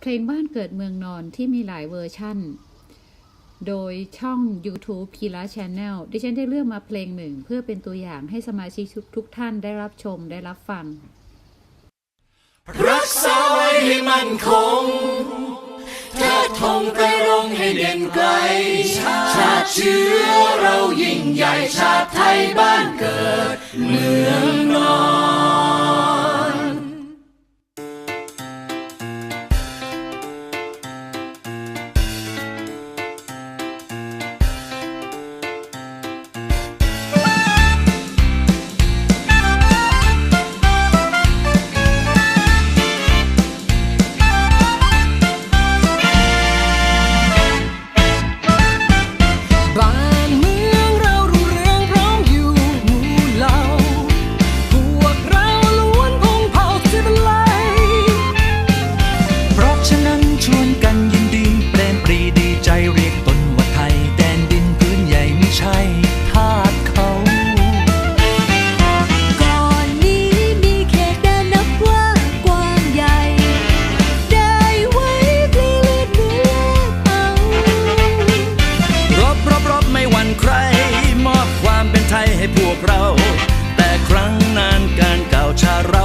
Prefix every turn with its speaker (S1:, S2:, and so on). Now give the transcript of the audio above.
S1: เพลงบ้านเกิดเมืองนอนที่มีหลายเวอร์ชั่น โดยช่อง YouTube พีระช n แนลดิฉันได้เลือกมาเพลงหนึ่ง เพื่อเป็นตัวอย่างให้สมาชิกทุกท่านได้รับชมได้รับฟัง
S2: รักษาไว้ให้มันคง
S3: เทิดธงไตรรงให้เด่นไ
S2: กล
S3: ชาติเชื้อเ
S2: ร
S3: ายิ่ง
S2: ใหญ
S3: ่ชาติไทย
S2: บ
S3: ้านเก
S2: ิ
S3: ดเมือง
S2: รบไม่หวั่นใคร มอบความเป็นไทยให้พวกเรา แต่ครั้งนานการเก่าชาเรา